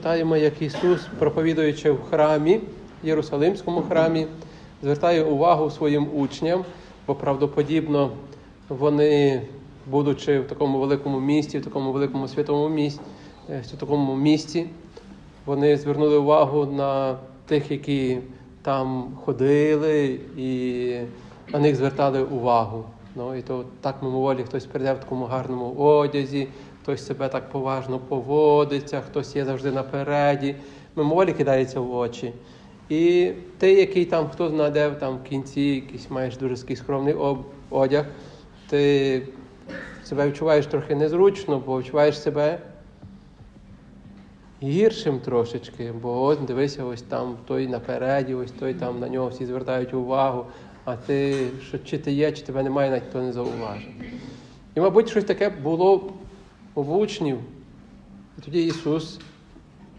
Читаємо, як Ісус, проповідуючи в храмі, Єрусалимському храмі, звертає увагу своїм учням, бо правдоподібно вони, будучи в такому великому місті, в такому великому святому місті, в такому місті, вони звернули увагу на тих, які там ходили, і на них звертали увагу. Ну, і то так мимоволі хтось прийде в такому гарному одязі, хтось себе так поважно поводиться, хтось є завжди напереді, мимоволі кидається в очі. І ти, який там хто знаде, там в кінці якийсь маєш дуже такий скромний одяг, ти себе відчуваєш трохи незручно, бо відчуваєш себе гіршим трошечки, бо ось дивися, ось там той напереді, ось той там на нього всі звертають увагу, а ти що чи ти є, чи тебе немає, навіть хто не зауважив. І, мабуть, щось таке було в учнів. І тоді Ісус